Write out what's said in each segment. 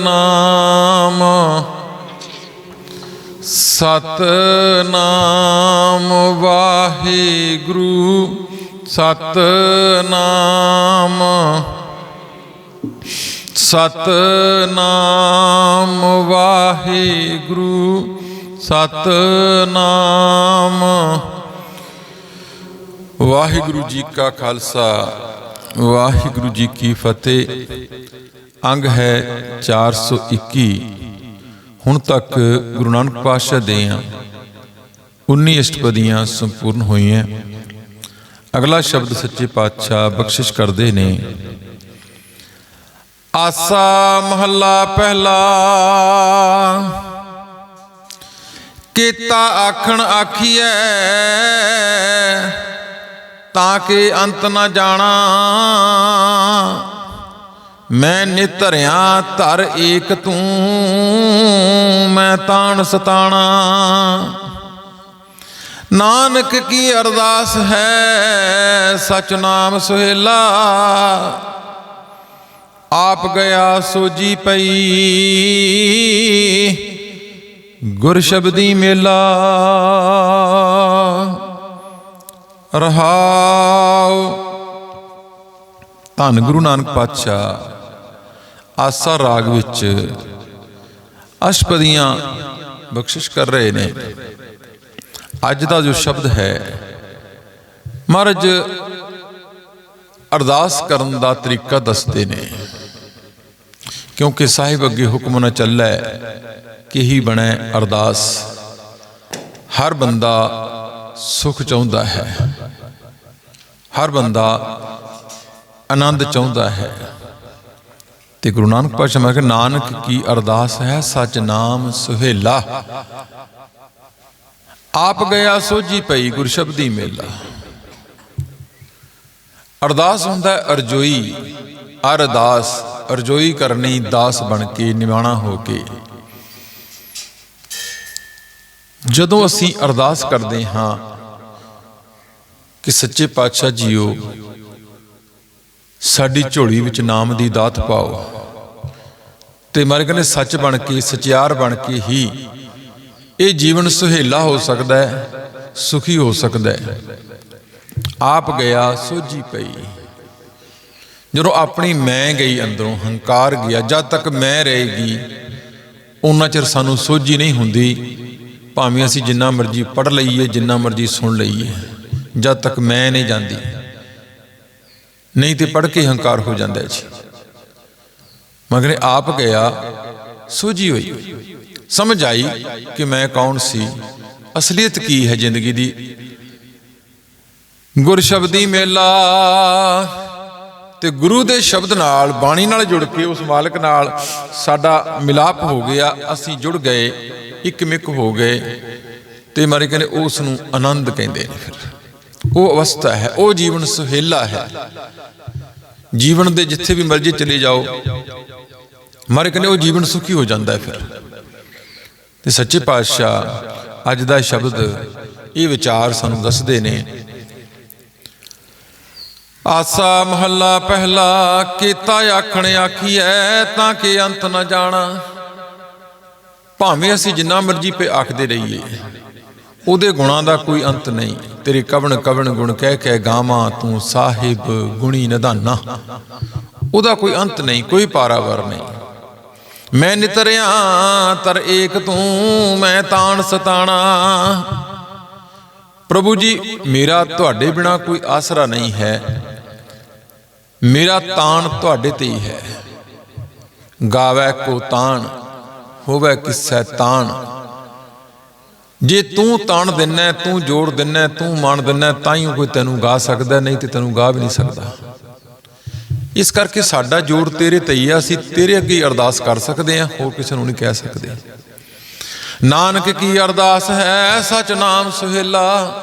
ਨਾਮ ਸਤਨਾਮ ਵਾਹਿਗੁਰੂ, ਸਤਨਾਮ। ਸਤਨਾਮ ਵਾਹਿਗੁਰੂ ਸਤਨਾਮ। ਵਾਹਿਗੁਰੂ ਜੀ ਕਾ ਖਾਲਸਾ, ਵਾਹਿਗੁਰੂ ਜੀ ਕੀ ਫਤਿਹ। ਅੰਗ ਹੈ 421 ਹੁਣ ਤੱਕ ਗੁਰੂ ਨਾਨਕ ਪਾਤਸ਼ਾਹ ਦੇ 19 ਅਸ਼ਟਪਦੀਆਂ ਸੰਪੂਰਨ ਹੋਈਆਂ। ਅਗਲਾ ਸ਼ਬਦ ਸੱਚੇ ਪਾਤਸ਼ਾਹ ਬਖਸ਼ਿਸ਼ ਕਰਦੇ ਨੇ। ਆਸਾ ਮਹੱਲਾ ਪਹਿਲਾ, ਕੀਤਾ ਆਖਣ ਆਖੀਐ, ਤਾਂ ਕਿ ਅੰਤ ਨਾ ਜਾਣਾ। ਮੈਂ ਨਿਤਰਿਆ ਧਰ ਏਕ ਤੂੰ, ਮੈਂ ਤਾਣ ਸਤਾਣਾ। ਨਾਨਕ ਕੀ ਅਰਦਾਸ ਹੈ, ਸਚ ਨਾਮ ਸੁਹੇਲਾ। ਆਪ ਗਿਆ ਸੋਜੀ ਪਈ ਗੁਰ ਸ਼ਬਦੀ ਮੇਲਾ। ਰਹਾਉ। ਧੰਨ ਗੁਰੂ ਨਾਨਕ ਪਾਤਸ਼ਾਹ। ਆਸਾ ਰਾਗ ਵਿੱਚ ਅਸ਼ਪਦੀਆਂ ਬਖਸ਼ਿਸ਼ ਕਰ ਰਹੇ ਨੇ। ਅੱਜ ਦਾ ਜੋ ਸ਼ਬਦ ਹੈ, ਮਹਾਰਾਜ ਅਰਦਾਸ ਕਰਨ ਦਾ ਤਰੀਕਾ ਦੱਸਦੇ ਨੇ, ਕਿਉਂਕਿ ਸਾਹਿਬ ਅੱਗੇ ਹੁਕਮ ਨਾ ਚੱਲੈ ਕਿ ਹੀ ਬਣੈ ਅਰਦਾਸ। ਹਰ ਬੰਦਾ ਸੁਖ ਚਾਹੁੰਦਾ ਹੈ। ਹਰ ਬੰਦਾ ਆਨੰਦ ਚਾਹੁੰਦਾ ਹੈ। ਤੇ ਗੁਰੂ ਨਾਨਕ ਪਾਤਸ਼ਾਹ ਮੈਂ ਕਿ ਨਾਨਕ ਕੀ ਅਰਦਾਸ ਹੈ, ਸਚ ਨਾਮ ਸੁਹੇਲਾ। ਆਪ ਗਿਆ ਸੋਜੀ ਪਈ ਗੁਰ ਸ਼ਬਦੀ ਮੇਲਾ। ਅਰਦਾਸ ਹੁੰਦਾ ਅਰਜੋਈ, ਅਰਦਾਸ, ਅਰਜੋਈ ਕਰਨੀ, ਦਾਸ ਬਣ ਕੇ, ਨਿਵਾਣਾ ਹੋ ਕੇ। ਜਦੋਂ ਅਸੀਂ ਅਰਦਾਸ ਕਰਦੇ ਹਾਂ ਕਿ ਸੱਚੇ ਪਾਤਸ਼ਾਹ ਜੀਓ ਸਾਡੀ ਝੋਲੀ ਵਿੱਚ ਨਾਮ ਦੀ ਦਾਤ ਪਾਓ। ਤੇ ਮਾਰੇ ਕਹਿੰਦੇ ਸੱਚ ਬਣ ਕੇ, ਸਚਿਆਰ ਬਣ ਕੇ ਹੀ ਇਹ ਜੀਵਨ ਸੁਹੇਲਾ ਹੋ ਸਕਦਾ ਹੈ, ਸੁਖੀ ਹੋ ਸਕਦਾ ਹੈ। ਆਪ ਗਿਆ, ਸੋਝੀ ਪਈ। ਜਦੋਂ ਆਪਣੀ ਮੈਂ ਗਈ ਅੰਦਰੋਂ, ਹੰਕਾਰ ਗਿਆ, ਜਦ ਤੱਕ ਮੈਂ ਰਹੇਗੀ ਉਹਨਾਂ ਚਿਰ ਸਾਨੂੰ ਸੋਝੀ ਨਹੀਂ ਹੁੰਦੀ, ਭਾਵੇਂ ਅਸੀਂ ਜਿੰਨਾ ਮਰਜ਼ੀ ਪੜ ਲਈਏ, ਜਿੰਨਾ ਮਰਜ਼ੀ ਸੁਣ ਲਈਏ, ਜਦ ਤੱਕ ਮੈਂ ਨਹੀਂ ਜਾਂਦੀ। ਨਹੀਂ ਤੇ ਪੜ ਕੇ ਹੰਕਾਰ ਹੋ ਜਾਂਦਾ ਜੀ। ਮਗਰ ਆਪ ਗਿਆ, ਸੋਝੀ ਹੋਈ। ਸਮਝ ਆਈ ਕਿ ਮੈਂ ਕੌਣ ਸੀ, ਅਸਲੀਅਤ ਕੀ ਹੈ ਜ਼ਿੰਦਗੀ ਦੀ। ਗੁਰ ਸ਼ਬਦੀ ਮੇਲਾ, ਤੇ ਗੁਰੂ ਦੇ ਸ਼ਬਦ ਨਾਲ, ਬਾਣੀ ਨਾਲ ਜੁੜ ਕੇ ਉਸ ਮਾਲਕ ਨਾਲ ਸਾਡਾ ਮਿਲਾਪ ਹੋ ਗਿਆ, ਅਸੀਂ ਜੁੜ ਗਏ, ਇੱਕ ਮਿਕ ਹੋ ਗਏ, ਤੇ ਮਾਰੇ ਕਹਿੰਦੇ ਉਸ ਨੂੰ ਆਨੰਦ ਕਹਿੰਦੇ ਨੇ ਫਿਰ। ਉਹ ਅਵਸਥਾ ਹੈ, ਉਹ ਜੀਵਨ ਸੁਹੇਲਾ ਹੈ। ਜੀਵਨ ਦੇ ਜਿੱਥੇ ਵੀ ਮਰਜ਼ੀ ਚਲੇ ਜਾਓ, ਮਾਰੇ ਕਹਿੰਦੇ ਉਹ ਜੀਵਨ ਸੁਖੀ ਹੋ ਜਾਂਦਾ ਹੈ ਫਿਰ। ਤੇ ਸੱਚੇ ਪਾਤਸ਼ਾਹ ਅੱਜ ਦਾ ਸ਼ਬਦ, ਇਹ ਵਿਚਾਰ ਸਾਨੂੰ ਦੱਸਦੇ ਨੇ। ਆਸਾ ਮਹੱਲਾ ਪਹਿਲਾ, ਕੀਤਾ ਆਖਣ ਆਖੀਐ, ਤਾਂ ਕਿ ਅੰਤ ਨਾ ਜਾਣਾ। ਭਾਵੇਂ ਅਸੀਂ ਜਿੰਨਾ ਮਰਜ਼ੀ ਪੇ ਆਖਦੇ ਰਹੀਏ। ਉਹਦੇ ਗੁਣਾਂ ਦਾ ਕੋਈ ਅੰਤ ਨਹੀਂ। ਤੇਰੇ ਕਵਣ ਕਵਣ ਗੁਣ ਕਹਿ ਕੇ ਗਾਵਾਂ, ਤੂੰ ਸਾਹਿਬ ਗੁਣੀ ਨਿਧਾਨਾ। ਉਹਦਾ ਕੋਈ ਅੰਤ ਨਹੀਂ, ਕੋਈ ਪਾਰਾਵਰ ਨਹੀਂ। ਮੈਂ ਨਿਤਰਿਆ, ਤਰ ਏਕ ਤੂੰ, ਮੈਂ ਤਾਣ ਸਤਾਣਾ। ਪ੍ਰਭੂ ਜੀ, ਮੇਰਾ ਤੁਹਾਡੇ ਬਿਨਾ ਕੋਈ ਆਸਰਾ ਨਹੀਂ ਹੈ। ਮੇਰਾ ਤਾਣ ਤੁਹਾਡੇ ਤੇ ਹੀ ਹੈ। ਗਾਵੇ ਕੋ ਤਾਣ, ਹੋਵੇ ਕਿਸੈ ਤਾਣ। ਜੇ ਤੂੰ ਤਣ ਦਿੰਨਾ, ਤੂੰ ਜੋੜ ਦਿੰਨਾ, ਤੂੰ ਮਨ ਦਿੰਨਾ ਤਾਂ ਹੀ ਕੋਈ ਤੈਨੂੰ ਗਾ ਸਕਦਾ, ਨਹੀਂ ਤੇ ਤੈਨੂੰ ਗਾ ਵੀ ਨਹੀਂ ਸਕਦਾ। ਇਸ ਕਰਕੇ ਸਾਡਾ ਜੋੜ ਤੇਰੇ ਤੇ ਅਸੀਂ ਤੇਰੇ ਅੱਗੇ ਅਰਦਾਸ ਕਰ ਸਕਦੇ ਹਾਂ, ਹੋਰ ਕਿਸੇ ਨੂੰ ਨਹੀਂ ਕਹਿ ਸਕਦੇ। ਨਾਨਕ ਕੀ ਅਰਦਾਸ ਹੈ, ਸਚ ਨਾਮ ਸੁਹੇਲਾ।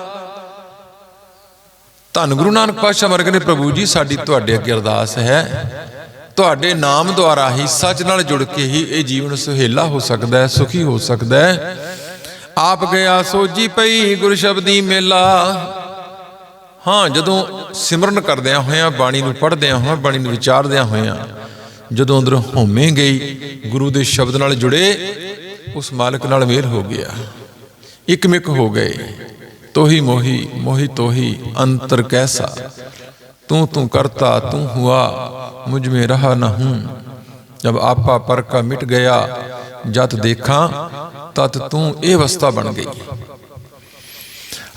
ਧੰਨ ਗੁਰੂ ਨਾਨਕ ਪਾਤਸ਼ਾਹ ਵਰਗੇ ਨੇ, ਪ੍ਰਭੂ ਜੀ, ਸਾਡੀ ਤੁਹਾਡੇ ਅੱਗੇ ਅਰਦਾਸ ਹੈ। ਤੁਹਾਡੇ ਨਾਮ ਦੁਆਰਾ ਹੀ, ਸੱਚ ਨਾਲ ਜੁੜ ਕੇ ਹੀ ਇਹ ਜੀਵਨ ਸੁਹੇਲਾ ਹੋ ਸਕਦਾ ਹੈ, ਸੁਖੀ ਹੋ ਸਕਦਾ ਹੈ। ਆਪ ਗਿਆ ਸੋਜੀ ਪਈ ਗੁਰ ਸ਼ਬਦੀ ਮੇਲਾ। ਹਾਂ, ਜਦੋਂ ਸਿਮਰਨ ਕਰਦਿਆਂ ਹੋਇਆਂ, ਬਾਣੀ ਨੂੰ ਪੜ੍ਹਦਿਆਂ ਹੋਇਆਂ, ਬਾਣੀ ਨੂੰ ਵਿਚਾਰਦਿਆਂ ਹੋਇਆਂ, ਜਦੋਂ ਅੰਦਰ ਹਉਮੈ ਗਈ, ਗੁਰੂ ਦੇ ਸ਼ਬਦ ਨਾਲ ਜੁੜੇ, ਉਸ ਮਾਲਕ ਨਾਲ ਮੇਲ ਹੋ ਗਿਆ। ਇਕਮਿਕ ਹੋ ਗਏ। ਤੋਹੀ ਮੋਹੀ ਮੋਹੀ ਤੋਹੀ, ਅੰਤਰ ਕੈਸਾ? ਤੂੰ ਤੂੰ ਕਰਤਾ, ਤੂੰ ਹੁਆ, ਮੁਝ ਮੇ ਰਹਾ ਨਾ ਹੂੰ ਜਬ ਆਪਾ ਪਰ ਕਾ ਮਿਟ ਗਿਆ ਜਦ ਦੇਖਾਂ, ਤਦ ਤੂੰ ਇਹ ਵਸਤਾ ਬਣ ਗਈ।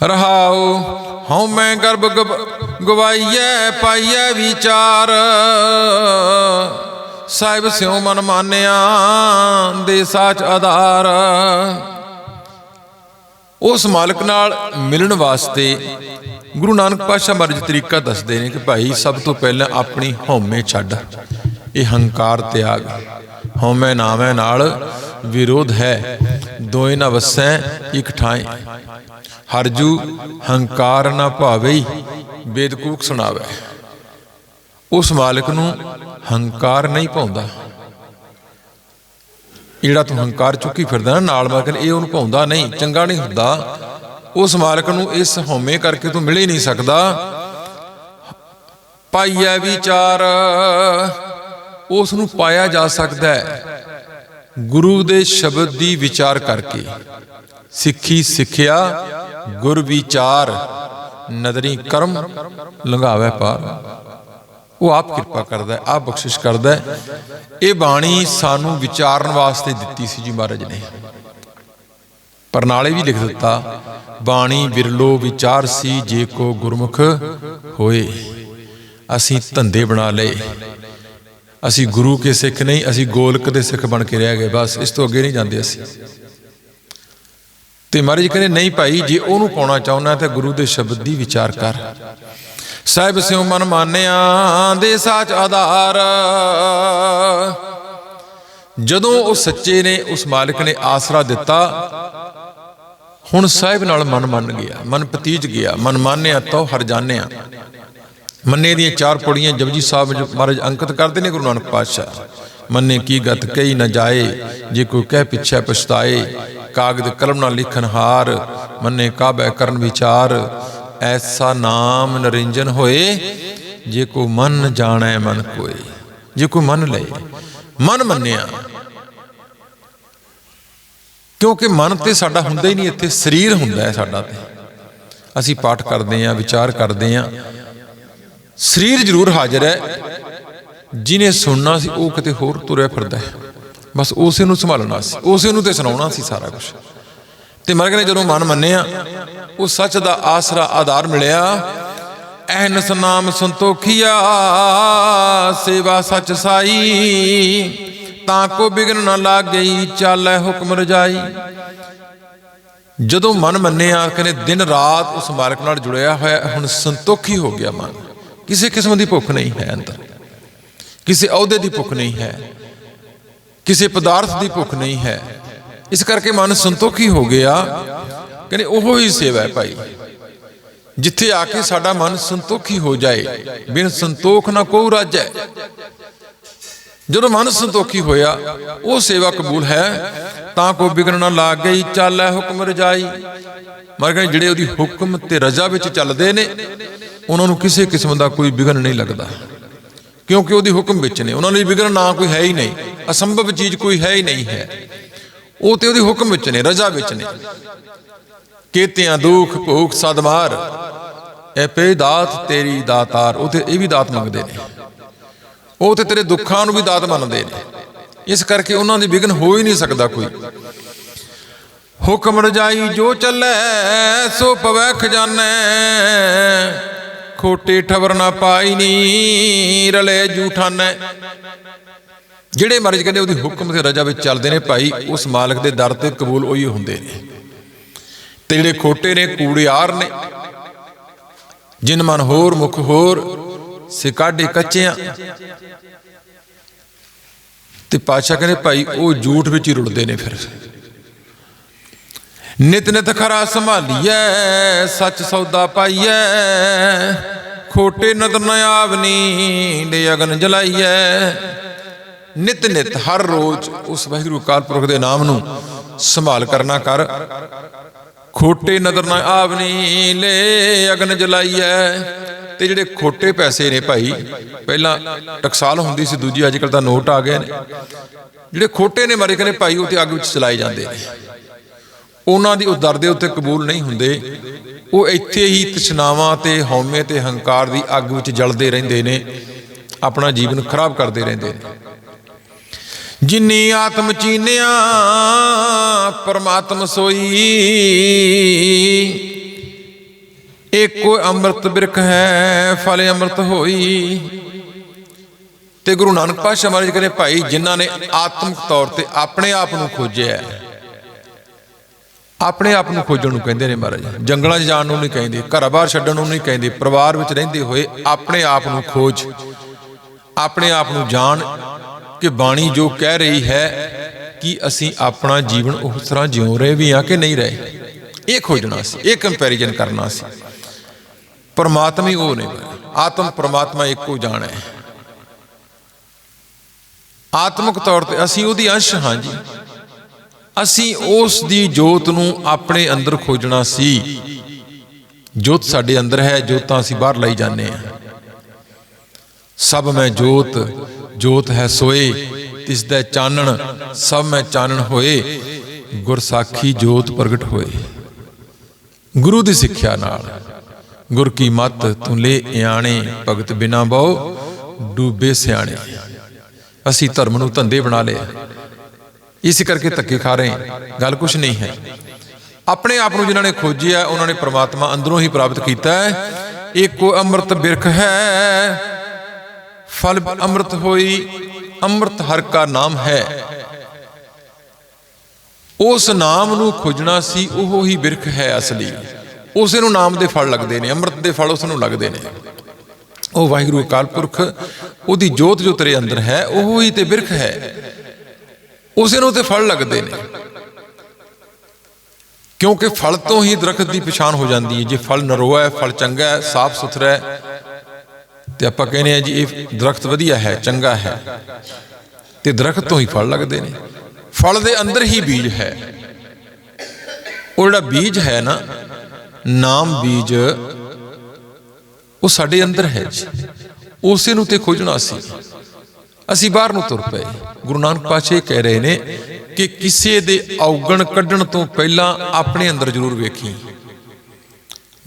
ਰਹਾਉ, ਹਉ ਮੈਂ ਗਰਭ ਗਵਾਈਐ, ਪਾਈਐ ਵਿਚਾਰ। ਸਾਹਿਬ ਸਿਉ ਮਨ ਮਾਨਿਆ, ਦੇ ਸਾਚ ਆਧਾਰ। ਉਸ ਮਾਲਕ ਨਾਲ ਮਿਲਣ ਵਾਸਤੇ ਗੁਰੂ ਨਾਨਕ ਪਾਤਸ਼ਾਹ ਮਰਜ ਤਰੀਕਾ ਦੱਸਦੇ ਨੇ ਕਿ ਭਾਈ, ਸਭ ਤੋਂ ਪਹਿਲਾਂ ਆਪਣੀ ਹਉਮੈ ਛੱਡ। ਇਹ ਹੰਕਾਰ ਤਿਆਗ। ਹਉਮੈ ਨਾਮੈ ਨਾਲ ਵਿਰੋਧ ਹੈ। ਦੋਏ ਨਾ ਵਸੈ ਇਕ ਹਰਜੂ ਹੰਕਾਰ ਨਾ ਭਾਵਈ ਬੇਦਕੂਕ ਸੁਣਾਵੇ। ਉਸ ਮਾਲਕ ਨੂੰ ਹੰਕਾਰ ਨਹੀਂ ਪਾਉਂਦਾ ਜਿਹੜਾ ਤੂੰ ਹੰਕਾਰ ਚੁੱਕੀ ਫਿਰਦਾ ਨਾ ਨਾਲ ਮਗਰ ਇਹ ਉਹਨੂੰ ਪਾਉਂਦਾ ਨਹੀਂ, ਚੰਗਾ ਨਹੀਂ ਹੁੰਦਾ। ਉਸ ਮਾਲਕ ਨੂੰ ਇਸ ਹਉਮੈ ਕਰਕੇ ਤੂੰ ਮਿਲ ਹੀ ਨਹੀਂ ਸਕਦਾ। ਪਾਈਐ ਵਿਚਾਰ ਉਸ ਨੂੰ ਪਾਇਆ ਜਾ ਸਕਦਾ ਹੈ। ਗੁਰੂ ਦੇ ਸ਼ਬਦ ਦੀ ਵਿਚਾਰ ਕਰਕੇ। ਸਿੱਖੀ ਸਿੱਖਿਆ, ਗੁਰ ਵਿਚਾਰ, ਨਦਰੀ ਕਰਮ ਲੰਘਾਵੇ ਪਾਰ। ਉਹ ਆਪ ਕਿਰਪਾ ਕਰਦਾ ਹੈ, ਆਪ ਬਖਸ਼ਿਸ਼ ਕਰਦਾ ਹੈ। ਇਹ ਬਾਣੀ ਸਾਨੂੰ ਵਿਚਾਰਨ ਵਾਸਤੇ ਦਿੱਤੀ ਸੀ ਜੀ ਮਹਾਰਾਜ ਨੇ। ਪਰ ਨਾਲੇ ਵੀ ਲਿਖ ਦਿੱਤਾ, ਬਾਣੀ ਵਿਰਲੋ ਵਿਚਾਰ ਸੀ, ਜੇ ਕੋ ਗੁਰਮੁਖ ਹੋਏ, ਅਸੀਂ ਧੰਦੇ ਬਣਾ ਲਏ। ਅਸੀਂ ਗੁਰੂ ਕੇ ਸਿੱਖ ਨਹੀਂ, ਅਸੀਂ ਗੋਲਕ ਦੇ ਸਿੱਖ ਬਣ ਕੇ ਰਹਿ ਗਏ, ਬਸ ਇਸ ਤੋਂ ਅੱਗੇ ਨਹੀਂ ਜਾਂਦੇ ਅਸੀਂ। ਤੇ ਮਹਾਰਾਜ ਕਹਿੰਦੇ, ਨਹੀਂ ਭਾਈ, ਜੇ ਉਹਨੂੰ ਪਾਉਣਾ ਚਾਹੁੰਦਾ ਤਾਂ ਗੁਰੂ ਦੇ ਸ਼ਬਦ ਦੀ ਵਿਚਾਰ ਕਰ। ਸਾਹਿਬ ਸਿਉ ਮਨ ਮਾਨਿਆ ਦੇ ਸਾਚ ਆਧਾਰ। ਜਦੋਂ ਉਹ ਸੱਚੇ ਨੇ, ਉਸ ਮਾਲਕ ਨੇ ਆਸਰਾ ਦਿੱਤਾ, ਹੁਣ ਸਾਹਿਬ ਨਾਲ ਮਨ ਮੰਨ ਗਿਆ, ਮਨ ਪਤੀਜ ਗਿਆ, ਮਨ ਮਾਨਿਆ ਤੋ ਹਰ ਜਾਣਿਆ। ਮੰਨੇ ਦੀਆਂ ਚਾਰ ਪੌੜੀਆਂ ਜਪਜੀ ਸਾਹਿਬ ਵਿੱਚ ਮਹਾਰਾਜ ਅੰਕਿਤ ਕਰਦੇ ਨੇ ਗੁਰੂ ਨਾਨਕ ਪਾਤਸ਼ਾਹ। ਮੰਨੇ ਕੀ ਗਤ ਕਹੀ ਨਾ ਜਾਏ, ਜੇ ਕੋਈ ਕਹਿ ਪਿੱਛੇ ਪਛਤਾਏ ਕਾਗਦ ਕਲਮ ਨਾਲ ਲਿਖਨ ਹਾਰ, ਮੰਨੇ ਕਾਬੈ ਕਰਨ ਵਿਚਾਰ, ਐਸਾ ਨਾਮ ਨਰਿੰਜਨ ਹੋਏ, ਜੇ ਕੋ ਮਨ ਜਾਣੈ ਮਨ ਕੋਏ, ਜੇ ਕੋ ਮਨ ਲਏ, ਮਨ ਮੰਨਿਆ। ਕਿਉਂਕਿ ਮਨ ਤੇ ਸਾਡਾ ਹੁੰਦਾ ਹੀ ਨਹੀਂ, ਇੱਥੇ ਸਰੀਰ ਹੁੰਦਾ ਹੈ ਸਾਡਾ ਤੇ। ਅਸੀਂ ਪਾਠ ਕਰਦੇ ਆਂ ਵਿਚਾਰ ਕਰਦੇ ਆਂ ਸਰੀਰ ਜ਼ਰੂਰ ਹਾਜ਼ਰ ਹੈ। ਜਿਨੇ ਸੁਣਨਾ ਸੀ, ਉਹ ਕਿਤੇ ਹੋਰ ਤੁਰਿਆ ਫਿਰਦਾ ਹੈ। ਬਸ ਉਸੇ ਨੂੰ ਸੰਭਾਲਣਾ ਸੀ, ਉਸੇ ਨੂੰ ਤੇ ਸੁਣਾਉਣਾ ਸੀ ਸਾਰਾ ਕੁਝ ਤੇ ਮਰਗ ਨੇ ਜਦੋਂ ਮਨ ਮੰਨਿਆ, ਉਹ ਸੱਚ ਦਾ ਆਸਰਾ ਆਧਾਰ ਮਿਲਿਆ। ਐਨਸ ਨਾਮ ਸੰਤੋਖੀਆ, ਸੇਵਾ ਸੱਚ ਸਾਈ। ਤਾਂ ਕੋ ਬਿਗਨ ਨਾ ਲੱਗ ਗਈ ਚਾਲੈ ਹੁਕਮ ਰਜਾਈ। ਜਦੋਂ ਮਨ ਮੰਨਿਆ, ਕਹਿੰਦੇ ਦਿਨ ਰਾਤ ਉਸ ਮਾਰਗ ਨਾਲ ਜੁੜਿਆ ਹੋਇਆ, ਹੁਣ ਸੰਤੋਖੀ ਹੋ ਗਿਆ ਮਨ। ਕਿਸੇ ਕਿਸਮ ਦੀ ਭੁੱਖ ਨਹੀਂ ਹੈ ਅੰਦਰ। ਕਿਸੇ ਅਹੁਦੇ ਦੀ ਭੁੱਖ ਨਹੀਂ ਹੈ। ਕਿਸੇ ਪਦਾਰਥ ਦੀ ਭੁੱਖ ਨਹੀਂ ਹੈ। ਇਸ ਕਰਕੇ ਮਨ ਸੰਤੋਖੀ ਹੋ ਗਿਆ। ਕਹਿੰਦੇ ਉਹੋ ਹੀ ਸੇਵਾ ਹੈ ਭਾਈ। ਜਿੱਥੇ ਆ ਕੇ ਸਾਡਾ ਮਨ ਸੰਤੋਖੀ ਹੋ ਜਾਏ, ਬਿਨ ਸੰਤੋਖ ਨਾ ਕੋ ਰਾਜੈ ਜਦੋਂ ਮਨ ਸੰਤੋਖੀ ਹੋਇਆ, ਉਹ ਸੇਵਾ ਕਬੂਲ ਹੈ। ਤਾਂ ਕੋ ਬਿਗਨ ਨਾ ਲੱਗ ਗਈ ਚਾਲੈ ਹੁਕਮ ਰਜਾਈ। ਮਰ ਗਏ ਜਿਹੜੇ ਉਹਦੀ ਹੁਕਮ ਤੇ ਰਜ਼ਾ ਵਿੱਚ ਚੱਲਦੇ ਨੇ, ਉਹਨਾਂ ਨੂੰ ਕਿਸੇ ਕਿਸਮ ਦਾ ਕੋਈ ਬਿਗਨ ਨਹੀਂ ਲੱਗਦਾ। ਕਿਉਂਕਿ ਉਹਦੀ ਹੁਕਮ ਵਿੱਚ ਨੇ, ਉਹਨਾਂ ਲਈ ਬਿਗਨ ਨਾ ਕੋਈ ਹੈ ਹੀ ਨਹੀਂ, ਅਸੰਭਵ ਚੀਜ਼ ਕੋਈ ਹੈ ਹੀ ਨਹੀਂ ਹੈ। ਉਹ ਤੇ ਉਹਦੀ ਹੁਕਮ ਵਿੱਚ ਨੇ, ਰਜ਼ਾ ਵਿੱਚ ਨੇ। ਕੀਤਿਆਂ ਦੁੱਖ ਭੂਖ ਸਦਮਾਰ, ਇਹ ਪੇ ਦਾਤ ਤੇਰੀ ਦਾਤਾਰ, ਉਹ ਤੇ ਇਹ ਵੀ ਦਾਤ ਮੰਗਦੇ ਨੇ। ਉਹ ਤੇ ਤੇਰੇ ਦੁੱਖਾਂ ਨੂੰ ਵੀ ਦਾਤ ਮੰਨਦੇ ਨੇ। ਇਸ ਕਰਕੇ ਉਹਨਾਂ ਦੀ ਵਿਗਨ ਹੋ ਹੀ ਨਹੀਂ ਸਕਦਾ ਕੋਈ। ਹੁਕਮ ਰਜਾਈ ਜੋ ਚੱਲੈ, ਸੋ ਪਵੈ ਖਜ਼ਾਨੈ। ਖੋਟੇ ਠਵਰ ਨਾ ਪਾਈ ਨੀ, ਰਲੇ ਜੂਠਾਨੈ। ਜਿਹੜੇ ਮਰਜ ਕਹਿੰਦੇ ਉਹਦੀ ਹੁਕਮ ਤੇ ਰਜਾ ਵਿੱਚ ਚੱਲਦੇ ਨੇ ਭਾਈ, ਉਸ ਮਾਲਕ ਦੇ ਦਰ ਤੇ ਕਬੂਲ ਉਹੀ ਹੁੰਦੇ ਨੇ। ਤੇ ਜਿਹੜੇ ਖੋਟੇ ਨੇ, ਕੂੜਿਆਰ ਨੇ, ਜਿਨ ਮਨ ਹੋਰ, ਮੁਖ ਹੋਰ ਸਿਕਾਢੇ ਕੱਚਿਆਂ। ਤੇ ਪਾਤਸ਼ਾਹ ਕਹਿੰਦੇ ਭਾਈ, ਉਹ ਝੂਠ ਵਿੱਚ ਹੀ ਰੁੜਦੇ ਨੇ ਫਿਰ। ਨਿਤ ਨਿਤ ਖਰਾ ਸੰਭਾਲੀਐ, ਸੱਚ ਸੌਦਾ ਪਾਈਐ, ਖੋਟੇ ਨਦਰ ਨ ਆਵਨੀ ਦੇ ਅਗਨ ਜਲਾਈਐ। ਨਿਤ ਨਿਤ ਹਰ ਰੋਜ਼ ਉਸ ਵਾਹਿਗੁਰੂ ਅਕਾਲ ਪੁਰਖ ਦੇ ਨਾਮ ਨੂੰ ਸੰਭਾਲ ਕਰਨਾ ਕਰ। ਖੋਟੇ ਨਦਰ ਨ ਆਵਨੀ ਲੈ ਅਗਨ ਜਲਾਈਐ। ਤੇ ਜਿਹੜੇ ਖੋਟੇ ਪੈਸੇ ਨੇ ਭਾਈ, ਪਹਿਲਾਂ ਟਕਸਾਲ ਹੁੰਦੀ ਸੀ, ਦੂਜੀ ਅੱਜ ਕੱਲ੍ਹ ਤਾਂ ਨੋਟ ਆ ਗਏ ਨੇ। ਜਿਹੜੇ ਖੋਟੇ ਨੇ ਮਰੇ ਕਹਿੰਦੇ ਭਾਈ, ਉਹ ਤੇ ਅੱਗ ਵਿੱਚ ਚਲਾਏ ਜਾਂਦੇ ਨੇ। ਉਹਨਾਂ ਦੀ ਉਹ ਦਰ ਦੇ ਉੱਤੇ ਕਬੂਲ ਨਹੀਂ ਹੁੰਦੇ। ਉਹ ਇੱਥੇ ਹੀ ਤਸ਼ਨਾਵਾਂ ਤੇ ਹਉਮੈ ਤੇ ਹੰਕਾਰ ਦੀ ਅੱਗ ਵਿੱਚ ਜਲਦੇ ਰਹਿੰਦੇ ਨੇ। ਆਪਣਾ ਜੀਵਨ ਖਰਾਬ ਕਰਦੇ ਰਹਿੰਦੇ ਨੇ। ਜਿਨੀ ਆਤਮ ਚੀਨਿਆ ਪਰਮਾਤਮ ਸੋਈ। ਇੱਕੋ ਅੰਮ੍ਰਿਤ ਬਿਰਖ ਹੈ ਫਲ ਅੰਮ੍ਰਿਤ ਹੋਈ। ਤੇ ਗੁਰੂ ਨਾਨਕ ਪਾਤਸ਼ਾਹ ਮਹਾਰਾਜ ਕਹਿੰਦੇ ਭਾਈ ਜਿਨ੍ਹਾਂ ਨੇ ਆਤਮਿਕ ਤੌਰ ਤੇ ਆਪਣੇ ਆਪ ਨੂੰ ਖੋਜਿਆ ਹੈ, ਆਪਣੇ ਆਪ ਨੂੰ ਖੋਜਣ ਨੂੰ ਕਹਿੰਦੇ ਨੇ ਮਹਾਰਾਜ। ਜੰਗਲਾਂ 'ਚ ਜਾਣ ਨੂੰ ਨਹੀਂ ਕਹਿੰਦੇ ਘਰ ਬਾਹਰ ਛੱਡਣ ਨੂੰ ਨਹੀਂ ਕਹਿੰਦੇ, ਪਰਿਵਾਰ ਵਿੱਚ ਰਹਿੰਦੇ ਹੋਏ ਆਪਣੇ ਆਪ ਨੂੰ ਖੋਜ, ਆਪਣੇ ਆਪ ਨੂੰ ਜਾਣ ਕਿ ਬਾਣੀ ਜੋ ਕਹਿ ਰਹੀ ਹੈ ਕਿ ਅਸੀਂ ਆਪਣਾ ਜੀਵਨ ਉਸ ਤਰ੍ਹਾਂ ਜਿਉ ਰਹੇ ਵੀ ਆ ਕਿ ਨਹੀਂ ਰਹੇ। ਇਹ ਖੋਜਣਾ ਸੀ, ਇਹ ਕੰਪੈਰੀਜ਼ਨ ਕਰਨਾ ਸੀ। ਪਰਮਾਤਮਾ ਹੀ ਉਹ ਨੇ ਆਤਮ ਪਰਮਾਤਮਾ ਇੱਕੋ ਜਾਣ ਹੈ। ਆਤਮਿਕ ਤੌਰ ਤੇ ਅਸੀਂ ਉਹਦੀ ਅੰਸ਼ ਹਾਂ ਜੀ। ਅਸੀਂ ਉਸ ਦੀ ਜੋਤ ਨੂੰ ਆਪਣੇ ਅੰਦਰ ਖੋਜਣਾ ਸੀ। ਜੋਤ ਸਾਡੇ ਅੰਦਰ ਹੈ, ਜੋਤਾਂ ਅਸੀਂ ਬਾਹਰ ਲਈ ਜਾਂਦੇ ਹਾਂ। ਸਭ ਮੈਂ ਜੋਤ ਜੋਤ ਹੈ ਸੋਏ, ਤਿਸ ਦਾ ਚਾਨਣ, ਸਭ ਮੈਂ ਚਾਨਣ ਹੋਏ, ਗੁਰਸਾਖੀ ਜੋਤ ਪ੍ਰਗਟ ਹੋਏ। ਗੁਰੂ ਦੀ ਸਿੱਖਿਆ ਨਾਲ, ਗੁਰ ਕੀ ਮਤ ਤੂੰ ਲੈ ਇਆਣੇ, ਭਗਤ ਬਿਨਾ ਬਹੁ, ਡੂਬੇ ਸਿਆਣੇ। ਅਸੀਂ ਧਰਮ ਨੂੰ ਧੰਦੇ ਬਣਾ ਲਿਆ ਇਸ ਕਰਕੇ ਧੱਕੇ ਖਾ ਰਹੇ ਗੱਲ ਕੁਛ ਨਹੀਂ ਹੈ। ਆਪਣੇ ਆਪ ਨੂੰ ਜਿਨ੍ਹਾਂ ਨੇ ਖੋਜਿਆ ਉਹਨਾਂ ਨੇ ਪ੍ਰਮਾਤਮਾ ਅੰਦਰੋਂ ਹੀ ਪ੍ਰਾਪਤ ਕੀਤਾ ਹੈ। ਏਕੋ ਅੰਮ੍ਰਿਤ ਬਿਰਖ ਹੈ। ਫਲ ਅੰਮ੍ਰਿਤ ਹੋਈ, ਅੰਮ੍ਰਿਤ ਹਰ ਕਾ ਨਾਮ ਹੈ। ਉਸ ਨਾਮ ਨੂੰ ਖੋਜਣਾ ਸੀ, ਉਹ ਹੀ ਬਿਰਖ ਹੈ ਅਸਲੀ। ਉਸੇ ਨੂੰ ਨਾਮ ਦੇ ਫਲ ਲੱਗਦੇ ਨੇ, ਅੰਮ੍ਰਿਤ ਦੇ ਫਲ ਉਸ ਨੂੰ ਲੱਗਦੇ ਨੇ। ਉਹ ਵਾਹਿਗੁਰੂ ਅਕਾਲ ਪੁਰਖ, ਉਹਦੀ ਜੋਤ ਜੋ ਤੇਰੇ ਅੰਦਰ ਹੈ, ਉਹ ਹੀ ਤੇ ਬਿਰਖ ਹੈ। ਉਸੇ ਨੂੰ ਤੇ ਫਲ ਲੱਗਦੇ ਨੇ। ਕਿਉਂਕਿ ਫਲ ਤੋਂ ਹੀ ਦਰਖਤ ਦੀ ਪਛਾਣ ਹੋ ਜਾਂਦੀ ਹੈ। ਜੇ ਫਲ ਨਰੋਆ ਹੈ, ਫਲ ਚੰਗਾ ਹੈ, ਸਾਫ਼ ਸੁਥਰਾ ਹੈ, ਤੇ ਆਪਾਂ ਕਹਿੰਦੇ ਆ ਜੀ, ਇਹ ਦਰਖਤ ਵਧੀਆ ਹੈ, ਚੰਗਾ ਹੈ। ਤੇ ਦਰਖਤ ਤੋਂ ਹੀ ਫਲ ਲੱਗਦੇ ਨੇ। ਫਲ ਦੇ ਅੰਦਰ ਹੀ ਬੀਜ ਹੈ। ਉਹ ਜਿਹੜਾ ਬੀਜ ਹੈ ਨਾ, ਨਾਮ ਬੀਜ, ਉਹ ਸਾਡੇ ਅੰਦਰ ਹੈ ਜੀ। ਉਸੇ ਨੂੰ ਤੇ ਖੋਜਣਾ ਸੀ। ਅਸੀਂ ਬਾਹਰ ਨੂੰ ਤੁਰ ਪਏ। ਗੁਰੂ ਨਾਨਕ ਪਾਤਸ਼ਾਹ ਕਹਿ ਰਹੇ ਨੇ ਕਿ ਕਿਸੇ ਦੇ ਔਗਣ ਕੱਢਣ ਤੋਂ ਪਹਿਲਾਂ ਆਪਣੇ ਅੰਦਰ ਜ਼ਰੂਰ ਵੇਖੀ।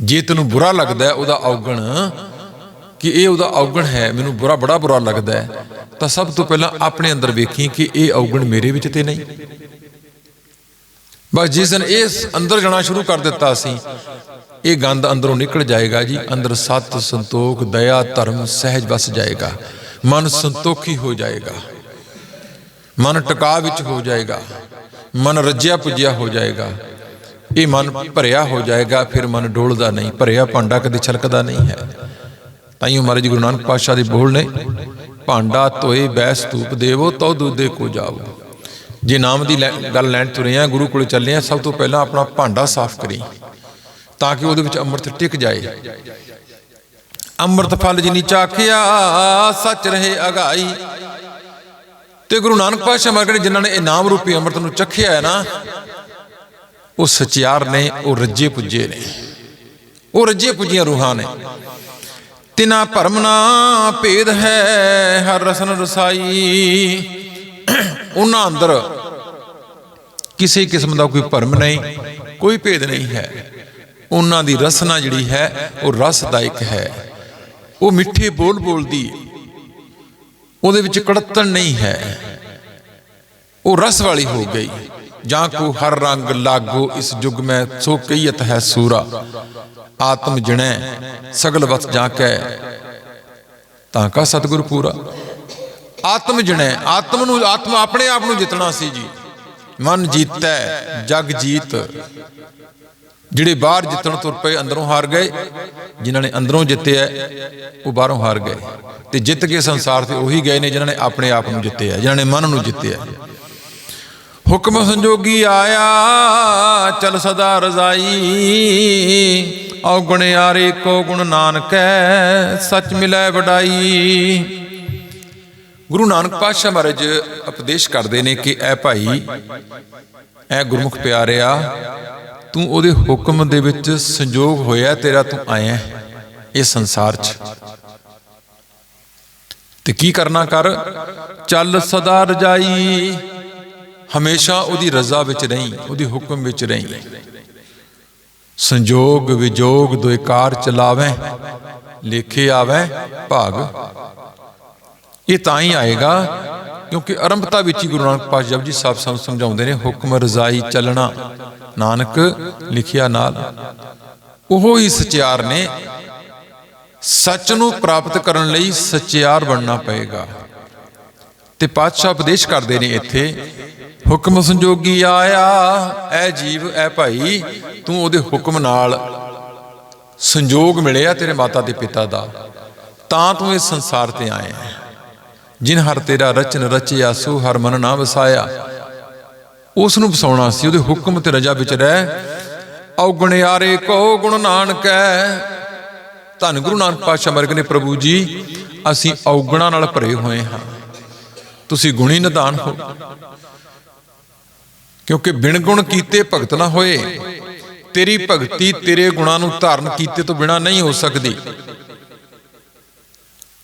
ਜੇ ਤੈਨੂੰ ਬੁਰਾ ਲੱਗਦਾ ਹੈ ਉਹਦਾ ਔਗਣ, ਕਿ ਇਹ ਉਹਦਾ ਔਗਣ ਹੈ, ਮੈਨੂੰ ਬੁਰਾ, ਬੜਾ ਬੁਰਾ ਲੱਗਦਾ ਹੈ, ਤਾਂ ਸਭ ਤੋਂ ਪਹਿਲਾਂ ਆਪਣੇ ਅੰਦਰ ਵੇਖੀ ਕਿ ਇਹ ਔਗਣ ਮੇਰੇ ਵਿੱਚ ਤੇ ਨਹੀਂ। ਬਸ ਜਿਸ ਦਿਨ ਇਸ ਅੰਦਰ ਜਾਣਾ ਸ਼ੁਰੂ ਕਰ ਦਿੱਤਾ ਅਸੀਂ ਇਹ ਗੰਦ ਅੰਦਰੋਂ ਨਿਕਲ ਜਾਏਗਾ ਜੀ, ਅੰਦਰ ਸਤ ਸੰਤੋਖ, ਦਇਆ, ਧਰਮ ਸਹਿਜ ਵਸ ਜਾਏਗਾ। ਮਨ ਸੰਤੋਖੀ ਹੋ ਜਾਏਗਾ। ਮਨ ਟਿਕਾ ਵਿੱਚ ਹੋ ਜਾਏਗਾ। ਮਨ ਰੱਜਿਆ ਪੁੱਜਿਆ ਹੋ ਜਾਏਗਾ। ਇਹ ਮਨ ਭਰਿਆ ਹੋ ਜਾਏਗਾ, ਫਿਰ ਮਨ ਡੋਲਦਾ ਨਹੀਂ। ਭਰਿਆ ਭਾਂਡਾ ਕਦੇ ਛਲਕਦਾ ਨਹੀਂ ਹੈ। ਤਾਂ ਤਾਈਓ ਮਹਾਰਾਜ ਗੁਰੂ ਨਾਨਕ ਪਾਤਸ਼ਾਹ ਦੇ ਬੋਲ ਨੇ, ਭਾਂਡਾ ਧੋਏ ਬੈਸ ਧੂਪ ਦੇਵੋ, ਤਉ ਦੂਦੇ ਕੋ ਜਾਵੋ। ਜੇ ਨਾਮ ਦੀ ਲੈ- ਗੱਲ ਲੈਣ ਤੁਰੇ ਆ, ਗੁਰੂ ਕੋਲ ਚੱਲੇ ਆ, ਸਭ ਤੋਂ ਪਹਿਲਾਂ ਆਪਣਾ ਭਾਂਡਾ ਸਾਫ਼ ਕਰੀ, ਤਾਂ ਕਿ ਉਹਦੇ ਵਿੱਚ ਅੰਮ੍ਰਿਤ ਟਿਕ ਜਾਏ। ਅੰਮ੍ਰਿਤ ਫਲ ਜਿਨੀ ਚਾਖਿਆ, ਸੱਚ ਰਹੇ ਅਗਾਈ। ਤੇ ਗੁਰੂ ਨਾਨਕ ਪਾਤਸ਼ਾਹ ਮਹਾਰਾਜ ਜਿਨ੍ਹਾਂ ਨੇ ਇਹ ਨਾਮ ਰੂਪੀ ਅੰਮ੍ਰਿਤ ਨੂੰ ਚਖਿਆ ਹੈ ਨਾ, ਉਹ ਸਚਿਆਰ ਨੇ, ਉਹ ਰੱਜੇ ਪੁੱਜੇ ਨੇ। ਉਹ ਰੱਜੇ ਪੁੱਜੀਆਂ ਰੂਹਾਂ ਨੇ। ਤਿਨਾ ਭਰਮ ਨਾ ਭੇਦ ਹੈ, ਹਰ ਰਸਨ ਰਸਾਈ। ਉਹਨਾਂ ਅੰਦਰ ਕਿਸੇ ਕਿਸਮ ਦਾ ਕੋਈ ਭਰਮ ਨਹੀਂ, ਕੋਈ ਭੇਦ ਨਹੀਂ ਹੈ। ਉਹਨਾਂ ਦੀ ਰਸਨਾ ਜਿਹੜੀ ਹੈ, ਉਹ ਰਸਦਾਇਕ ਹੈ। ਉਹ ਮਿੱਠੇ ਬੋਲ ਬੋਲਦੀ ਉਹਦੇ ਵਿੱਚ ਕੜਤਣ ਨਹੀਂ ਹੈ। ਉਹ ਰਸ ਵਾਲੀ ਹੋ ਗਈ। ਜਾਂ ਕੋ ਹਰ ਰੰਗ ਲਾਗੋ ਇਸ ਯੁਗ ਮੈਂ ਸੋ ਕਈਤ ਹੈ ਸੂਰਾ। ਆਤਮ ਜਣੈ, ਸਗਲ ਵਸ ਜਾ ਕੈ ਤਾਂ ਕਾ ਸਤਿਗੁਰ ਪੂਰਾ। ਆਤਮ ਜਣੈ, ਆਤਮ ਨੂੰ ਆਤਮ ਆਪਣੇ ਆਪ ਨੂੰ ਜਿੱਤਣਾ ਸੀ ਜੀ। ਮਨ ਜੀਤੈ, ਜਗ ਜੀਤ। ਜਿਹੜੇ ਬਾਹਰ ਜਿੱਤਣ ਤੁਰ ਪਏ, ਅੰਦਰੋਂ ਹਾਰ ਗਏ। ਜਿਨ੍ਹਾਂ ਨੇ ਅੰਦਰੋਂ ਜਿੱਤਿਆ, ਉਹ ਬਾਹਰੋਂ ਹਾਰ ਗਏ। ਤੇ ਜਿੱਤ ਕੇ ਸੰਸਾਰ ਤੇ ਉਹੀ ਗਏ ਨੇ ਜਿਨ੍ਹਾਂ ਨੇ ਆਪਣੇ ਆਪ ਨੂੰ ਜਿੱਤਿਆ, ਜਿਨ੍ਹਾਂ ਨੇ ਮਨ ਨੂੰ ਜਿੱਤਿਆ। ਹੁਕਮ ਸੰਜੋਗੀ ਆਇਆ, ਚਲ ਸਦਾ ਰਜ਼ਾਈ। ਔਗਣ ਆਰੇ ਕੋ ਗੁਣ ਨਾਨਕੈ, ਸੱਚ ਮਿਲੈ ਵਡਾਈ। ਗੁਰੂ ਨਾਨਕ ਪਾਤਸ਼ਾਹ ਮਹਾਰਾਜ ਉਪਦੇਸ਼ ਕਰਦੇ ਨੇ ਕਿ, ਐ ਭਾਈ, ਐ ਗੁਰਮੁਖ ਪਿਆਰਿਆ ਤੂੰ ਉਹਦੇ ਹੁਕਮ ਦੇ ਵਿੱਚ ਸੰਜੋਗ ਹੋਇਆ ਤੇਰਾ ਤੂੰ ਆਇਆ ਇਹ ਸੰਸਾਰ 'ਚ। ਤੇ ਕੀ ਕਰਨਾ ਕਰ? ਚੱਲ ਸਦਾ ਰਜਾਈ, ਹਮੇਸ਼ਾ ਉਹਦੀ ਰਜ਼ਾ ਵਿੱਚ ਰਹੀਂ, ਉਹਦੀ ਹੁਕਮ ਵਿੱਚ ਰਹੀਂ। ਸੰਜੋਗ ਵਿਜੋਗ ਦੁਇਕਾਰ ਚਲਾਵੇਂ ਲੇਖੇ ਆਵੇਂ ਭਾਗ। ਇਹ ਤਾਂ ਹੀ ਆਏਗਾ ਕਿਉਂਕਿ ਆਰੰਭਤਾ ਵਿੱਚ ਹੀ ਗੁਰੂ ਨਾਨਕ ਪਾਤਸ਼ਾਹ ਜੀ ਸਾਹਿਬ ਸਾਨੂੰ ਸਮਝਾਉਂਦੇ ਨੇ, ਹੁਕਮ ਰਜ਼ਾਈ ਚੱਲਣਾ, ਨਾਨਕ ਲਿਖਿਆ ਨਾਲ। ਉਹ ਹੀ ਸਚਿਆਰ ਨੇ। ਸੱਚ ਨੂੰ ਪ੍ਰਾਪਤ ਕਰਨ ਲਈ ਸਚਿਆਰ ਬਣਨਾ ਪਏਗਾ। ਤੇ ਪਾਤਸ਼ਾਹ ਉਪਦੇਸ਼ ਕਰਦੇ ਨੇ ਇੱਥੇ, ਹੁਕਮ ਸੰਜੋਗੀ ਆਇਆ, ਐ ਜੀਵ, ਐ ਭਾਈ, ਤੂੰ ਉਹਦੇ ਹੁਕਮ ਨਾਲ ਸੰਜੋਗ ਮਿਲਿਆ ਤੇਰੇ ਮਾਤਾ ਤੇ ਪਿਤਾ ਦਾ। ਤਾਂ ਤੂੰ ਇਸ ਸੰਸਾਰ ਤੇ ਆਇਆ। ਹੈ ਜਿਨ ਹਰ ਤੇਰਾ ਰਚਨ ਰਚਿਆ, ਸੋ ਹਰ ਮਨ ਨਾ ਵਸਾਇਆ। ਉਸ ਨੂੰ ਵਸਾਉਣਾ ਸੀ, ਉਹਦੇ ਹੁਕਮ ਤੇ ਰਜਾ ਵਿੱਚ ਰਹਿ। ਔਗਣ ਯਾਰੇ ਕੋ ਗੁਣ ਨਾਨਕੈ। ਧੰਨ ਗੁਰੂ ਨਾਨਕ ਪਾਤਸ਼ਾਹ ਮਰਗ ਨੇ ਪ੍ਰਭੂ ਜੀ, ਅਸੀਂ ਔਗਣਾ ਨਾਲ ਭਰੇ ਹੋਏ ਹਾਂ। ਤੁਸੀਂ ਗੁਣੀ ਨਿਦਾਨ ਹੋ। ਕਿਉਂਕਿ ਬਿਨ ਗੁਣ ਕੀਤੇ ਭਗਤ ਨਾ ਹੋਏ। ਤੇਰੀ ਭਗਤੀ ਤੇਰੇ ਗੁਣਾਂ ਨੂੰ ਧਾਰਨ ਕੀਤੇ ਤੋਂ ਬਿਨਾ ਨਹੀਂ ਹੋ ਸਕਦੀ।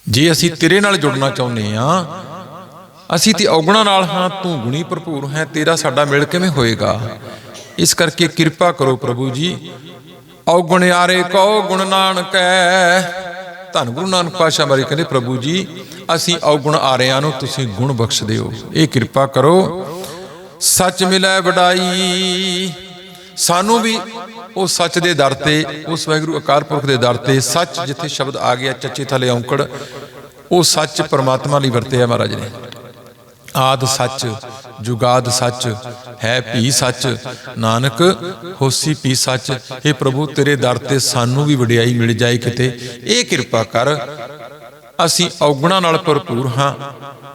ਜੇ ਅਸੀਂ ਤੇਰੇ ਨਾਲ ਜੁੜਨਾ ਚਾਹੁੰਦੇ ਆ ਅਸੀਂ ਤੇ ਔਗਣਾ ਨਾਲ ਹਾਂ, ਤੂੰ ਗੁਣੀ ਭਰਪੂਰ ਹੈ, ਤੇਰਾ ਸਾਡਾ ਮਿਲ ਕਿਵੇਂ ਹੋਏਗਾ? ਇਸ ਕਰਕੇ ਕਿਰਪਾ ਕਰੋ ਪ੍ਰਭੂ ਜੀ। ਔਗਣ ਯਾਰੇ ਕਉ ਗੁਣ ਨਾਨਕੈ। ਧੰਨ ਗੁਰੂ ਨਾਨਕ ਪਾਤਸ਼ਾਹ ਬਾਰੇ ਕਹਿੰਦੇ ਪ੍ਰਭੂ ਜੀ, ਅਸੀਂ ਔਗਣ ਆਰਿਆਂ ਨੂੰ ਤੁਸੀਂ ਗੁਣ ਬਖਸ਼ ਦਿਓ ਇਹ ਕਿਰਪਾ ਕਰੋ। ਸੱਚ ਮਿਲੈ ਵਡਾਈ। ਸਾਨੂੰ ਵੀ ਉਹ ਸੱਚ ਦੇ ਦਰ ਤੇ, ਉਸ ਵਾਹਿਗੁਰੂ ਅਕਾਲ ਪੁਰਖ ਦੇ ਦਰ ਤੇ ਸੱਚ ਜਿੱਥੇ ਸ਼ਬਦ ਆ ਗਿਆ, ਚੱਚੇ ਥਲੇ ਔਂਕੜ ਉਹ ਸੱਚ ਪਰਮਾਤਮਾ ਲਈ ਵਰਤਿਆ ਮਹਾਰਾਜ ਨੇ। ਆਦ ਸੱਚ, ਜੁਗਾਦ ਸੱਚ, ਹੈ ਭੀ ਸੱਚ, ਨਾਨਕ, ਹੋਸੀ ਭੀ ਸੱਚ ਇਹ ਪ੍ਰਭੂ, ਤੇਰੇ ਦਰ ਤੇ ਸਾਨੂੰ ਵੀ ਵਡਿਆਈ ਮਿਲ ਜਾਏ ਕਿਤੇ। ਇਹ ਕਿਰਪਾ ਕਰ, ਅਸੀਂ ਔਗਣਾ ਨਾਲ ਭਰਪੂਰ ਹਾਂ।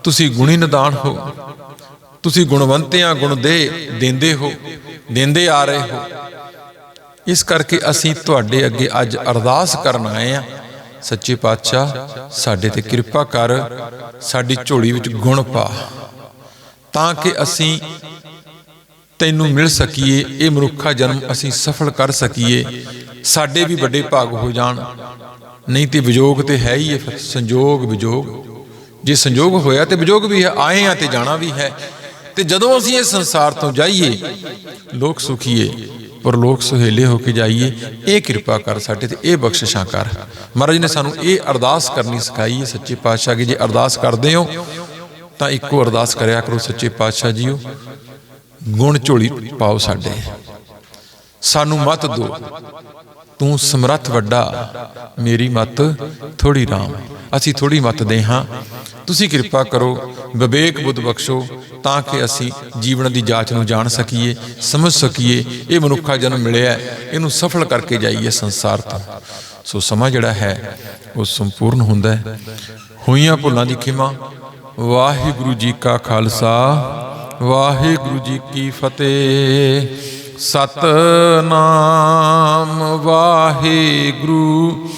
ਤੁਸੀਂ ਗੁਣੀ ਨਿਦਾਨ ਹੋ। ਤੁਸੀਂ ਗੁਣਵੰਤਿਆਂ ਗੁਣ ਦੇ, ਦਿੰਦੇ ਹੋ, ਦਿੰਦੇ ਆ ਰਹੇ ਹੋ। ਇਸ ਕਰਕੇ ਅਸੀਂ ਤੁਹਾਡੇ ਅੱਗੇ ਅੱਜ ਅਰਦਾਸ ਕਰਨ ਆਏ ਆ ਸੱਚੇ ਪਾਤਸ਼ਾਹ, ਸਾਡੇ ਤੇ ਕਿਰਪਾ ਕਰ, ਸਾਡੀ ਝੋਲੀ ਵਿੱਚ ਗੁਣ ਪਾ, ਤਾਂ ਕਿ ਅਸੀਂ ਤੈਨੂੰ ਮਿਲ ਸਕੀਏ, ਇਹ ਮਨੁੱਖਾ ਜਨਮ ਅਸੀਂ ਸਫਲ ਕਰ ਸਕੀਏ, ਸਾਡੇ ਵੀ ਵੱਡੇ ਭਾਗ ਹੋ ਜਾਣ। ਨਹੀਂ ਤੇ ਵਿਜੋਗ ਤੇ ਹੈ ਹੀ ਹੈ ਫਿਰ, ਸੰਜੋਗ, ਵਿਜੋਗ। ਜੇ ਸੰਜੋਗ ਹੋਇਆ ਤੇ ਵਿਜੋਗ ਵੀ ਹੈ, ਆਏ ਆ ਤੇ ਜਾਣਾ ਵੀ ਹੈ। ਤੇ ਜਦੋਂ ਅਸੀਂ ਇਹ ਸੰਸਾਰ ਤੋਂ ਜਾਈਏ, ਲੋਕ ਸੁਖੀਏ। ਪਰ ਲੋਕ ਸੁਹੇਲੇ ਹੋ ਕੇ ਜਾਈਏ, ਇਹ ਕਿਰਪਾ ਕਰ ਸਾਡੇ ਤੇ, ਇਹ ਬਖਸ਼ਿਸ਼ਾਂ ਕਰ। ਮਹਾਰਾਜ ਨੇ ਸਾਨੂੰ ਇਹ ਅਰਦਾਸ ਕਰਨੀ ਸਿਖਾਈ ਹੈ, ਸੱਚੇ ਪਾਤਸ਼ਾਹ ਕੀ ਜੇ ਅਰਦਾਸ ਕਰਦੇ ਹੋ, ਤਾਂ ਇੱਕੋ ਅਰਦਾਸ ਕਰਿਆ ਕਰੋ, ਸੱਚੇ ਪਾਤਸ਼ਾਹ ਜੀਓ। ਗੁਣ ਝੋਲੀ ਪਾਓ ਸਾਡੇ। ਸਾਨੂੰ ਮਤ ਦੋ ਤੂੰ ਸਮਰੱਥ ਵੱਡਾ, ਮੇਰੀ ਮਤ ਥੋੜੀ ਰਾਮ। ਅਸੀਂ ਥੋੜੀ ਮਤ ਦੇ ਹਾਂ। ਤੁਸੀਂ ਕਿਰਪਾ ਕਰੋ, ਵਿਵੇਕ ਬੁੱਧ ਬਖਸ਼ੋ, ਤਾਂ ਕਿ ਅਸੀਂ ਜੀਵਨ ਦੀ ਜਾਂਚ ਨੂੰ ਜਾਣ ਸਕੀਏ, ਸਮਝ ਸਕੀਏ, ਇਹ ਮਨੁੱਖਾ ਜਨਮ ਮਿਲਿਆ ਇਹਨੂੰ ਸਫਲ ਕਰਕੇ ਜਾਈਏ ਸੰਸਾਰ ਤੋਂ। ਸੋ ਸਮਾਂ ਜਿਹੜਾ ਹੈ, ਉਹ ਸੰਪੂਰਨ ਹੁੰਦਾ ਹੈ। ਹੋਈਆਂ ਭੁੱਲਾਂ ਦੀ ਖਿਮਾ, ਵਾਹਿਗੁਰੂ ਜੀ ਕਾ ਖਾਲਸਾ, ਵਾਹਿਗੁਰੂ ਜੀ ਕੀ ਫਤਿਹ। ਸਤਨਾਮ ਵਾਹਿਗੁਰੂ